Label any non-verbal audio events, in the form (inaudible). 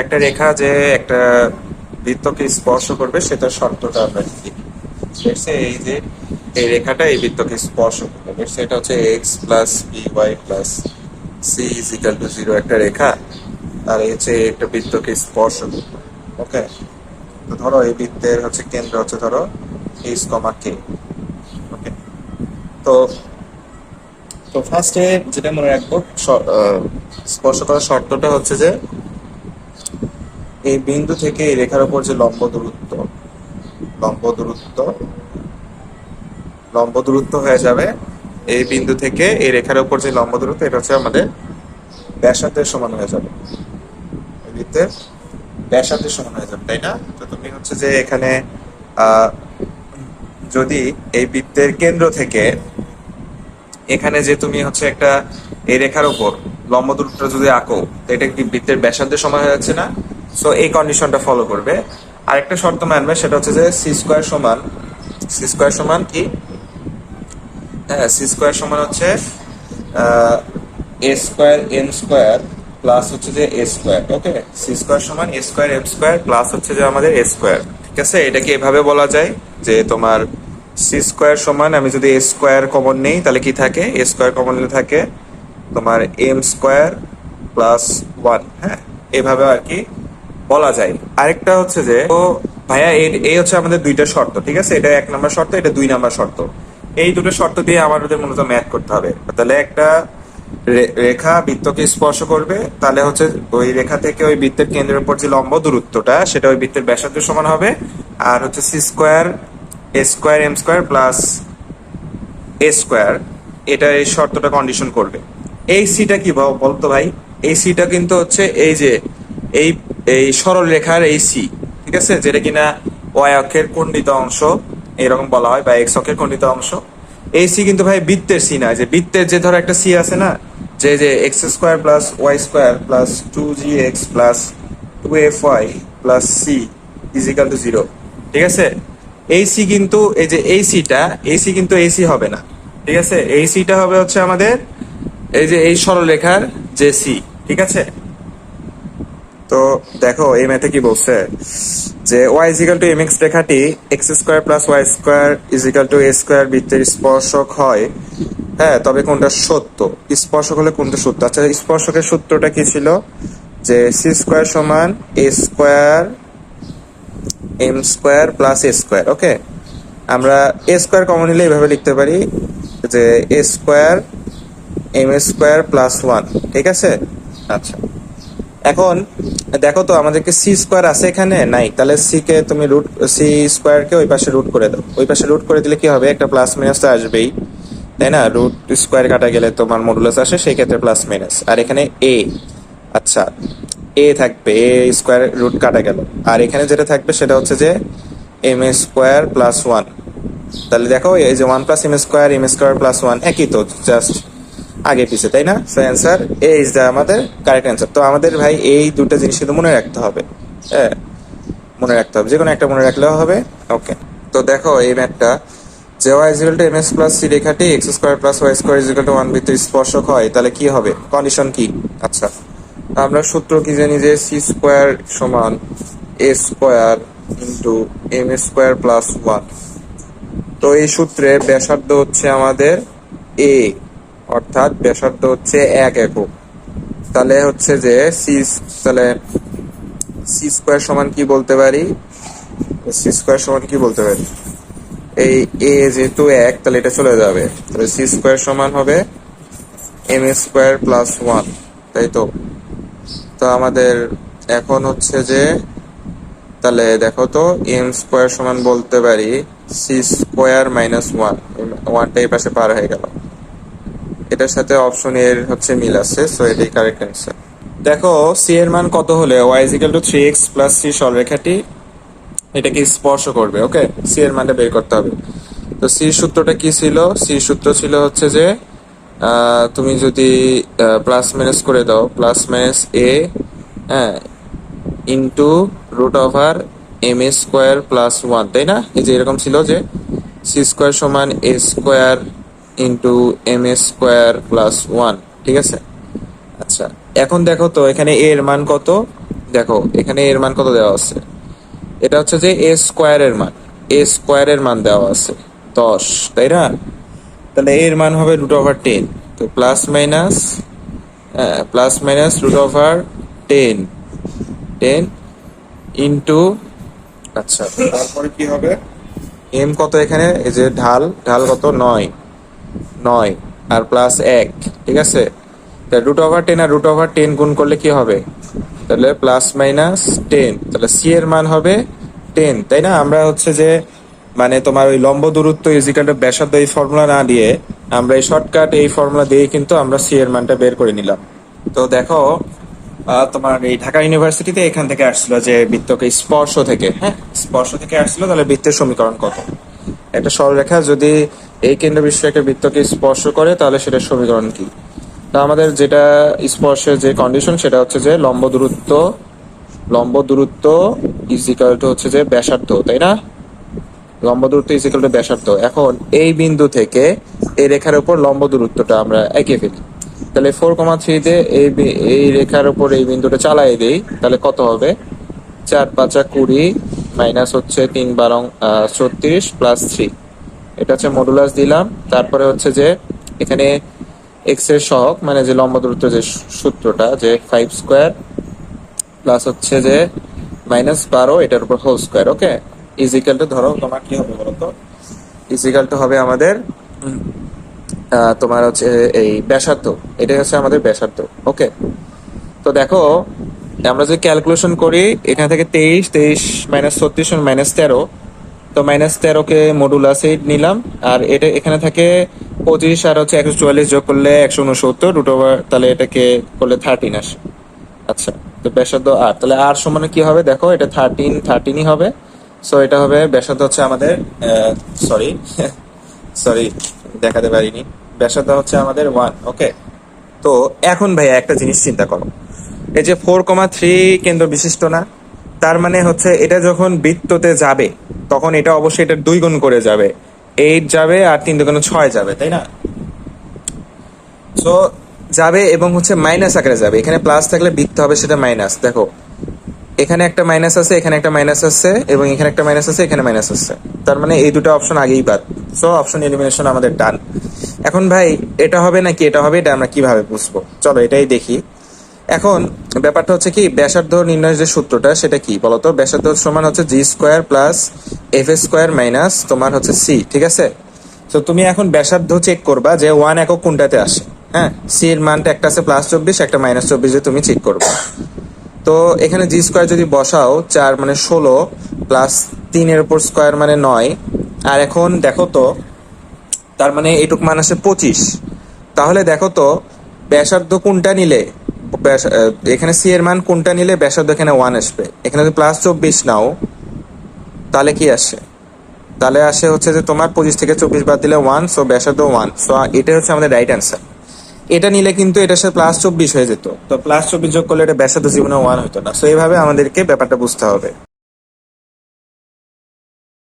একটা রেখা যে একটা বৃত্তকে স্পর্শ করবে, সেটা শর্তটা আমরা লিখি। এই যে এই রেখাটা এই বৃত্তকে স্পর্শ করবে। এটা হচ্ছে x plus b y plus c is equal to zero একটা রেখা, আর এই হচ্ছে একটা বৃত্তকে স্পর্শ করবে। ওকে তো ধরো এই বৃত্তের হচ্ছে কেন্দ্র হচ্ছে ধরো এইচ কমা কে ওকে তো তো ফার্স্টে যেটা মনে রাখব স্পর্শ করার শর্তটা হচ্ছে যে এই বিন্দু থেকে এই রেখার উপর যে লম্ব দূরত্ব লম্ব দূরত্ব লম্ব দূরত্ব হয়ে যাবে এই বিন্দু থেকে এই রেখার উপর যে লম্ব দূরত্ব, এটা হচ্ছে আমাদের ব্যাসার্ধের সমান হয়ে যাবে। বৃত্তের ব্যাসার্ধের সমান হয়ে যাবে, তাই না? তো তুমি হচ্ছে যে এখানে যদি এই বৃত্তের কেন্দ্র থেকে এখানে যে তুমি হচ্ছে একটা এই রেখার উপর লম্ব দূরত্ব যদি আঁকো, তো এটা কি বৃত্তের ব্যাসার্ধের সমান হয়ে যাচ্ছে না? সো এই কন্ডিশনটা ফলো করবে। আরেকটা শর্ত মানবে, সেটা হচ্ছে যে সি স্কোয়ার সমান সি স্কোয়ার সমান কি? হ্যাঁ সি স্কোয়ার সমান হচ্ছে a square m square plus হচ্ছে যে a square okay c square সমান a square m square plus হচ্ছে যে আমাদের এ স্কোয়ার ঠিক আছে? এটাকে এভাবে বলা যায় যে তোমার সি স্কোয়ার সমান, আমি যদি এ স্কোয়ার কমন নেই, তাহলে কি থাকে? এ স্কোয়ার কমন নিলে থাকে তোমার এম স্কোয়ার প্লাস ওয়ান হ্যাঁ? এভাবে আর কি বলা যায়। আরেকটা হচ্ছে যে, ও ভাইয়া, এই- হচ্ছে আমাদের দুইটা শর্ত, ঠিক আছে? এটা এক নাম্বার শর্ত, এটা দুই নাম্বার শর্ত। এই দুটো শর্ত দিয়ে আমাদের মূলত ম্যাথ করতে হবে। তাহলে একটা রেখা বৃত্তকে স্পর্শ করবে, তাহলে হচ্ছে ওই রেখা থেকে ওই বৃত্তের কেন্দ্রের উপর যে লম্ব দূরত্বটা, সেটা ওই বৃত্তের ব্যাসার্ধের সমান হবে। আর হচ্ছে c square, a square, m square plus a square, এটা এই শর্তটা কন্ডিশন করবে। এই সিটা কি বলতো ভাই? এই সিটা কিন্তু হচ্ছে এই যে, এই এই সরল রেখার এই সি ঠিক আছে? যেটা কিনা ওয়াই অক্ষের খণ্ডিত অংশ এরকম বলা হয়, বা এক্স অক্ষের খণ্ডিত অংশ। এই সি কিন্তু ভাই বৃত্তের সি না যে বৃত্তের যে ধরো একটা সি আছে না, যে যে x square plus y square plus two g x plus two f y plus c is equal to zero ঠিক আছে? এই সি কিন্তু, এই যে এই সিটা এই সি কিন্তু এই সি হবে না, ঠিক আছে? এই সিটা হবে হচ্ছে আমাদের, এই যে এই সরলরেখার যে সি ঠিক আছে? তো দেখো, এই ম্যাথে কি বলছে? যে y is equal to m x রেখাটি x square plus y square is equal to a square বৃত্তের স্পর্শক হয়। হ্যাঁ তবে কোনটা সত্য? স্পর্শক হলে কোনটা সত্য? আচ্ছা স্পর্শকের সূত্রটা কি ছিল? যে সি স্কোয়ার সমান a square m square plus a square okay আমরা এ স্কোয়ার কমন নিলে এইভাবে লিখতে পারি যে a square m square plus one ঠিক আছে? আচ্ছা। এখন দেখো তো, আমাদেরকে সি স্কোয়ার আছে এখানে? নাই। তাহলে সি কে তুমি রুট সি স্কোয়ারকে ওই পাশে রুট করে দাও। ওই পাশে রুট করে দিলে কি হবে? একটা প্লাস মাইনাস তো আসবেই। তাই না? রুট স্কোয়ার কাটা গেলে তোমার মডুলাস আসে, সেই ক্ষেত্রে প্লাস মাইনাস আর এখানে এ আচ্ছা এ থাকবে। এ স্কোয়ার রুট কাটা গেল। আর এখানে যেটা থাকবে সেটা হচ্ছে যে m a square plus one তাহলে দেখো, এই যে one plus m square m square plus one একই তো জাস্ট আগে পিছে, তাই না? So answer a is the আমাদের কারেক্ট অ্যান্সার তো আমাদের ভাই এই দুটো জিনিস কিন্তু মনে রাখতে হবে। হ্যাঁ মনে রাখতে হবে। যে কোনো একটা মনে রাখলেও হবে। ওকে তো দেখো এই ম্যাথটা। যে y is equal to m s plus c রেখাটি x square plus y square is equal to one ভিত্তির স্পর্শক হয়, তাহলে কি হবে? কন্ডিশন কি? আচ্ছা। আমরা সূত্র কি জানি যে সি স্কোয়ার সমান a square into m square plus one তো এই সূত্রে ব্যাসার্ধ হচ্ছে আমাদের এ অর্থাৎ ব্যাসার্ধ হচ্ছে এক একক। তাহলে হচ্ছে যে সি তাহলে সি স্কোয়ার সমান কি বলতে পারি? সি স্কোয়ার সমান কি বলতে পারি? এই এ যেহেতু এক, তাহলে এটা চলে যাবে। তাহলে সি স্কোয়ার সমান হবে এম স্কোয়ার প্লাস ওয়ান তাই তো? তো আমাদের এখন হচ্ছে যে, তাহলে দেখো তো এম স্কোয়ার সমান বলতে পারি সি স্কোয়ার মাইনাস ওয়ান ওয়ানটা এই পাশে পার হয়ে গেল। এটার সাথে অপশন এর হচ্ছে মিল আছে সো এটাই কারেক্ট অ্যান্সার দেখো সি এর মান কত হলে y is equal to three x plus c সরলরেখাটি এটাকে স্পর্শ করবে ওকে সি এর মানটা বের করতে হবে। তো সি সূত্রটা কি ছিল? সি সূত্র ছিল হচ্ছে যে তুমি যদি প্লাস মাইনাস করে দাও প্লাস মাইনাস এ হ্যাঁ into root over m a square plus one তাই না? এই যে এরকম ছিল যে সি স্কোয়ার সমান a square into m a square plus one ঠিক আছে? আচ্ছা এখন দেখো তো এখানে এর মান কত? দেখো এখানে এর মান কত দেওয়া আছে? এটা হচ্ছে যে এ স্কোয়ারের মান এ স্কোয়ারের মান দেওয়া আছে দশ তাই না? তাহলে এর মান হবে রুট ওভার টেন তো plus minus plus minus root over ten ten into আচ্ছা তারপরে কি হবে? এম কত এখানে? এই যে ঢাল ঢাল কত? নয়। নয় আর প্লাস এক, ঠিক আছে? তাহলে রুট ওভার টেন আর রুট ওভার টেন গুণ করলে কি হবে? তাহলে প্লাস মাইনাস টেন তাহলে সি এর মান হবে টেন তাই না? আমরা হচ্ছে যে মানে তোমার ওই লম্ব দূরত্ব ইজিকাল টু ব্যাসার্ধ এই ফর্মুলা না দিয়ে, আমরা এই শর্টকাট এই ফর্মুলা দিয়ে কিন্তু আমরা সি এর মানটা বের করে নিলাম। তো দেখো তোমার এই ঢাকা ইউনিভার্সিটিতে এখান থেকে আসছিল যে বৃত্তকে স্পর্শ থেকে হ্যাঁ? স্পর্শ থেকে আসছিল তাহলে বৃত্তের সমীকরণ কত? একটা সরলরেখা যদি এই কেন্দ্র বিশ্বকে বৃত্তকে স্পর্শ করে, তাহলে সেটা সমীকরণ কি? তা আমাদের যেটা স্পর্শের যে কন্ডিশন সেটা হচ্ছে যে লম্ব দূরত্ব লম্ব দূরত্ব ইজ ইকাল টু হচ্ছে যে ব্যাসার্ধ, তাই না? লম্ব দূরত্ব ইজ ইকাল টু ব্যাসার্ধ। এখন এই বিন্দু থেকে এই রেখার উপর লম্ব দূরত্বটা আমরা এঁকে ফেলি। তাহলে ফোর কমা থ্রিতে এই এই রেখার উপর এই বিন্দুটা চালাই দেই, তাহলে কত হবে? চার পাঁচা কুড়ি মাইনাস হচ্ছে তিন বারং ছত্রিশ প্লাস থ্রি এটা হচ্ছে মডুলাস দিলাম। তারপরে হচ্ছে যে এখানে এক্সের সহগ মানে যে লম্ব দূরত্ব যে সূত্রটা, যে ফাইভ স্কোয়ার প্লাস হচ্ছে যে মাইনাস বারো, এটার উপর whole square okay is equal to ধরো তোমার কি হবে বলতো ইজিক্যাল টু হবে আমাদের তোমার হচ্ছে এই ব্যাসার্ধ। এটাই হচ্ছে আমাদের ব্যাসার্ধ ওকে তো দেখো আমরা যদি ক্যালকুলেশন করি, এখান থেকে তেইশ তেইশ মাইনাস ছত্রিশ মাইনাস তেরো। তো মাইনাস তেরোকে মডুলাস এইট নিলাম, আর এটা এখানে থাকে পঁচিশ আর হচ্ছে একশো চুয়াল্লিশ যোগ করলে একশো উনসত্তর রুট ওভার তাহলে এটাকে করলে থার্টিন আসে। আচ্ছা তো ব্যাসার্ধ আর তাহলে আর সমানে কি হবে? দেখো, এটা থার্টিন থার্টিনই হবে। সো এটা হবে ব্যাসার্ধ হচ্ছে আমাদের সরি সরি (laughs) দেখাতে পারিনি। ব্যাসার্ধ হচ্ছে আমাদের ওয়ান ওকে তো এখন ভাই একটা জিনিস চিন্তা করো। এই যে ফোর কমা থ্রি কেন্দ্র বিশিষ্ট না, তার মানে হচ্ছে এটা যখন বৃত্ততে যাবে, তখন এটা অবশ্যই এটা দুই গুণ করে যাবে। এইট যাবে আর তিন দুগুণ ছয় যাবে, তাই না? সো যাবে এবং হচ্ছে মাইনাস আকারে যাবে। এখানে প্লাস থাকলে বৃত্ত হবে সেটা মাইনাস দেখো। এখানে একটা মাইনাস আছে, এখানে একটা মাইনাস আছে, এবং এখানে একটা মাইনাস আছে, এখানে মাইনাস আছে। তার মানে এই দুটো অপশন আগেই বাদ। সো অপশন এলিমিনেশন আমাদের ডান এখন ভাই, এটা হবে নাকি, এটা হবে, এটা আমরা কীভাবে বুঝব? চলো এটাই দেখি। এখন ব্যাপারটা হচ্ছে কি, ব্যাসার্ধ নির্ণয়ের যে সূত্রটা, সেটা কি বলতো? ব্যাসার্ধ সমান হচ্ছে g square plus f square minus তোমার হচ্ছে সি ঠিক আছে? তো তুমি এখন ব্যাসার্ধ চেক করবা যে ওয়ান একক কোনটাতে আসে হ্যাঁ? সি এর মানটা একটা আছে প্লাস চব্বিশ, একটা মাইনাস চব্বিশ তুমি চেক করবা। তো এখানে জি স্কোয়ার যদি বসাও, চার মানে ষোলো প্লাস তিনের উপর স্কোয়ার মানে নয়, আর এখন দেখো তো, তার মানে এটুক মান আসে পঁচিশ। তাহলে দেখো তো, ব্যাসার্ধ কোনটা নিলে? এখানে সি এর মান কোনটা নিলে ব্যাসার্ধ এখানে ওয়ান আসবে? এখানে যদি প্লাস চব্বিশ নাও, তাহলে কি আসে? তাহলে আসে হচ্ছে যে তোমার পঁচিশ থেকে চব্বিশ বাদ দিলে ওয়ান সো ব্যাসার্ধ ওয়ান সো এটা হচ্ছে আমাদের রাইট অ্যান্সার এটা নিলে কিন্তু এটার সাথে প্লাস চব্বিশ হয়ে যেত। তো প্লাস চব্বিশ যোগ করলে এটা ব্যাসার্ধ জীবনে ওয়ান হতো না। সো এইভাবে আমাদেরকে ব্যাপারটা বুঝতে হবে।